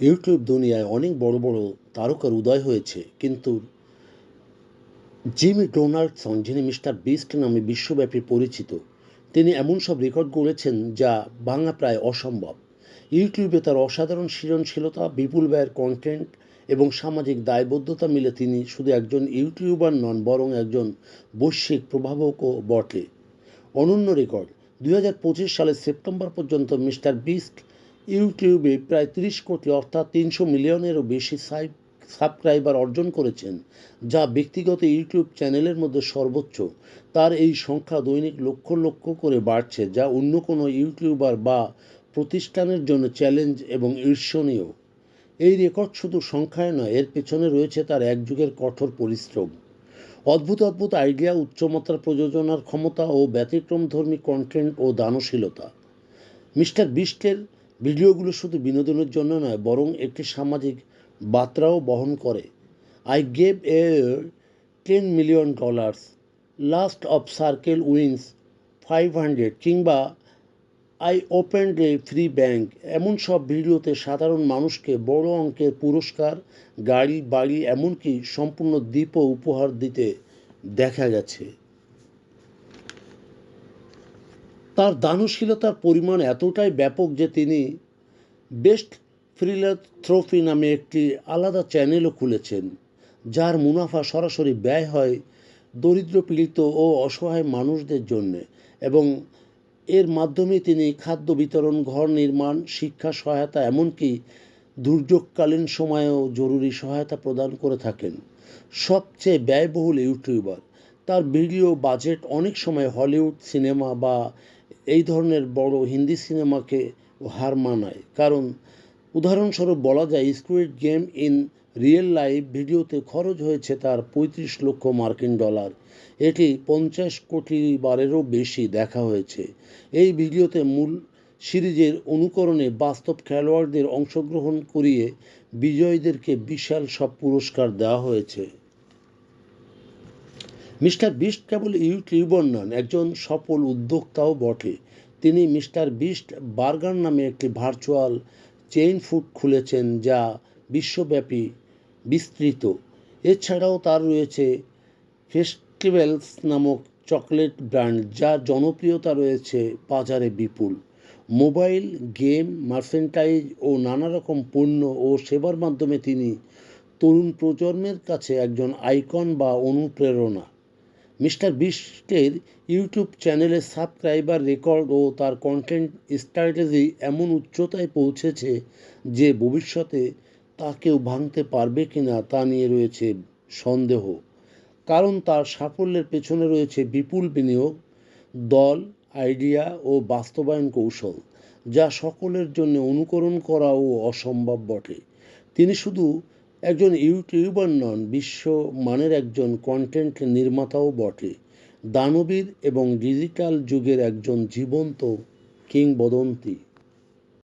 YouTube দুনিয়ায় অনেক বড় বড় তারকার উদয় হয়েছে, কিন্তু জিমি ডোনাল্ডসন, যিনি মিস্টার বিস্ট নামে বিশ্বব্যাপী পরিচিত, তিনি এমন সব রেকর্ড গড়েছেন যা ভাঙা প্রায় অসম্ভব। ইউটিউবে তার অসাধারণ সৃজনশীলতা, বিপুল ব্যয়ের কন্টেন্ট এবং সামাজিক দায়বদ্ধতা মিলে তিনি শুধু একজন ইউটিউবার নন, বরং একজন বৈশ্বিক প্রভাবকও বটে। অনন্য রেকর্ড, দুই হাজার পঁচিশ সালের সেপ্টেম্বর পর্যন্ত মিস্টার বিস্ট ইউটিউবে প্রায় তিরিশ কোটি অর্থাৎ তিনশো মিলিয়নেরও বেশি সাবস্ক্রাইবার অর্জন করেছেন, যা ব্যক্তিগত ইউটিউব চ্যানেলের মধ্যে সর্বোচ্চ। তার এই সংখ্যা দৈনিক লক্ষ লক্ষ করে বাড়ছে, যা অন্য কোনো ইউটিউবার বা প্রতিষ্ঠানের জন্য চ্যালেঞ্জ এবং ঈর্ষণীয়। এই রেকর্ড শুধু সংখ্যায় নয়, এর পেছনে রয়েছে তার এক যুগের কঠোর পরিশ্রম। অদ্ভুত অদ্ভুত আইডিয়া, উচ্চমাত্রার প্রযোজনার ক্ষমতা ও ব্যতিক্রমধর্মী কন্টেন্ট ও দানশীলতা। মিস্টার বিস্টের ভিডিওগুলো শুধু বিনোদনের জন্য নয়, বরং একটি সামাজিক বার্তাও বহন করে। I gave a ten million dollars last of circle wins five hundred কিংবা I opened a free bank এমন সব ভিডিওতে সাধারণ মানুষকে বড় অঙ্কের পুরস্কার গাড়ি বাড়ি এমনকি সম্পূর্ণ দ্বীপও উপহার দিতে দেখা গেছে। তার দানশীলতার পরিমাণ এতটাই ব্যাপক যে তিনি বেস্ট ফিলান্থ্রফি নামে একটি আলাদা চ্যানেলও খুলেছেন, যার মুনাফা সরাসরি ব্যয় হয় দরিদ্র পীড়িত ও অসহায় মানুষদের জন্যে এবং এর মাধ্যমে তিনি খাদ্য বিতরণ, ঘর নির্মাণ, শিক্ষা সহায়তা এমনকি দুর্যোগকালীন সময়েও জরুরি সহায়তা প্রদান করে থাকেন। সবচেয়ে ব্যয়বহুল ইউটিউবার। তার ভিডিও বাজেট অনেক সময় হলিউড, সিনেমা বা এই ধরনের বড় হিন্দি সিনেমাকে হার মানায়। কারণ, উদাহরণস্বরূপ বলা যায় squid game in real life ভিডিওতে খরচ হয়েছে তার পঁয়ত্রিশ লক্ষ মার্কিন ডলার। এটি পঞ্চাশ কোটি বারেরও বেশি দেখা হয়েছে। এই ভিডিওতে মূল সিরিজের অনুকরণে বাস্তব খেলোয়াড়দের অংশগ্রহণ করিয়ে বিজয়ীদেরকে বিশাল সব পুরস্কার দেওয়া হয়েছে। মিস্টার বিস্ট কেবল ইউটিউবার নন একজন সফল উদ্যোক্তাও বটে। তিনি মিস্টার বিস্ট বার্গার নামে একটি ভার্চুয়াল চেইন ফুড খুলেছেন যা বিশ্বব্যাপী বিস্তৃত। এছাড়াও তার রয়েছে ফেস্টিভ্যালস নামক চকলেট ব্র্যান্ড যার জনপ্রিয়তা রয়েছে বাজারে বিপুল। মোবাইল, গেম, মার্সেন্টাইজ ও নানা রকম পণ্য ও সেবার মাধ্যমে তিনি তরুণ প্রজন্মের কাছে একজন আইকন বা অনুপ্রেরণা। মিস্টার বিস্টের ইউটিউব চ্যানেলের সাবস্ক্রাইবার রেকর্ড ও তার কন্টেন্ট স্ট্র্যাটেজি এমন উচ্চতায় পৌঁছেছে যে ভবিষ্যতে তা কেউ ভাঙতে পারবে কি না তা নিয়ে রয়েছে সন্দেহ। কারণ তার সাফল্যের পেছনে রয়েছে বিপুল বিনিয়োগ, দল, আইডিয়া ও বাস্তবায়ন কৌশল, যা সকলের জন্য অনুকরণ করাও অসম্ভব বটে। তিনি শুধু একজন ইউটিউবার নন, বিশ্ব মানের একজন কন্টেন্ট নির্মাতাও বটে। দানবীর এবং ডিজিটাল যুগের একজন জীবন্ত কিংবদন্তি।